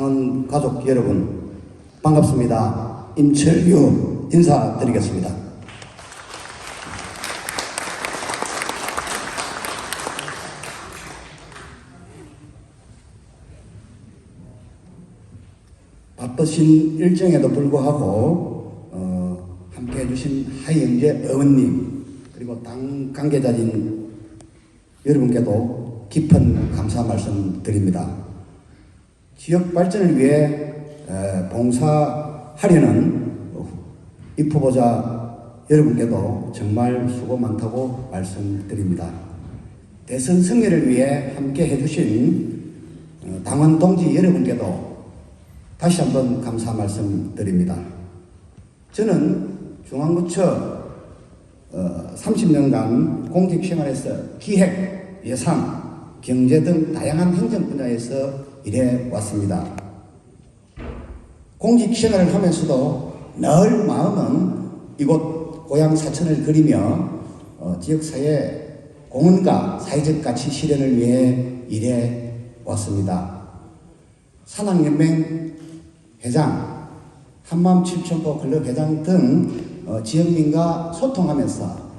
당원 가족 여러분 반갑습니다. 임철규 인사드리겠습니다. 바쁘신 일정에도 불구하고 어, 함께 해 주신 하영재 의원님 그리고 당 관계자진 여러분께도 깊은 감사 말씀 드립니다. 지역 발전을 위해 에, 봉사하려는 이 후보자 여러분께도 정말 수고 많다고 말씀드립니다. 대선 승리를 위해 함께 해주신 어, 당원 동지 여러분께도 다시 한번 감사 말씀드립니다. 저는 중앙구청 어, 30년간 공직 생활에서 기획, 예산, 경제 등 다양한 행정 분야에서 일해 왔습니다. 공직 생활을 하면서도 늘 마음은 이곳 고향 사천을 그리며 어, 지역사회 공헌과 사회적 가치 실현을 위해 일해 왔습니다. 산악연맹 회장, 한마음 칠천포 클럽 회장 등 어, 지역민과 소통하면서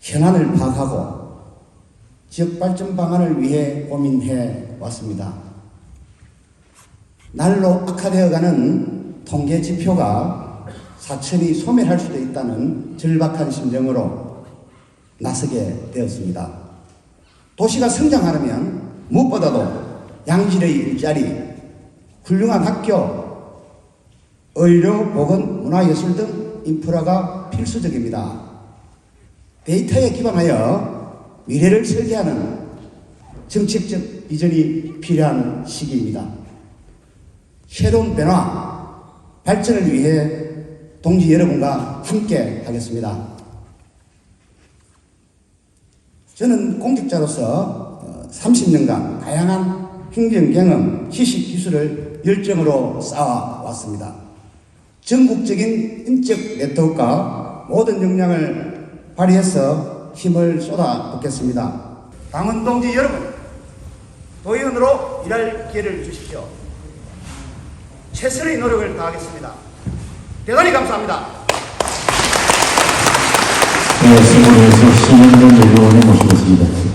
현안을 파악하고 지역 발전 방안을 위해 고민해 왔습니다. 날로 악화되어가는 통계 지표가 사천이 소멸할 수도 있다는 절박한 심정으로 나서게 되었습니다. 도시가 성장하려면 무엇보다도 양질의 일자리, 훌륭한 학교, 의료, 보건, 문화예술 등 인프라가 필수적입니다. 데이터에 기반하여 미래를 설계하는 정책적 비전이 필요한 시기입니다. 새로운 변화, 발전을 위해 동지 여러분과 함께 하겠습니다. 저는 공직자로서 어, 30년간 다양한 행정 경험, 지식, 기술을 열정으로 쌓아왔습니다. 전국적인 인적 네트워크와 모든 역량을 발휘해서 힘을 쏟아붓겠습니다. 당원 동지 여러분, 도의원으로 일할 기회를 주십시오. 최선의 노력을 다하겠습니다. 대단히 감사합니다. 네, 수고해서 신현정 의원을 모시겠습니다.